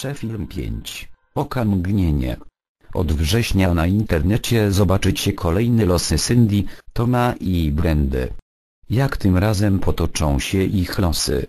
Przefilm 5. Oka mgnienie. Od września na internecie zobaczycie kolejne losy Cindy, Toma i Brendy. Jak tym razem potoczą się ich losy,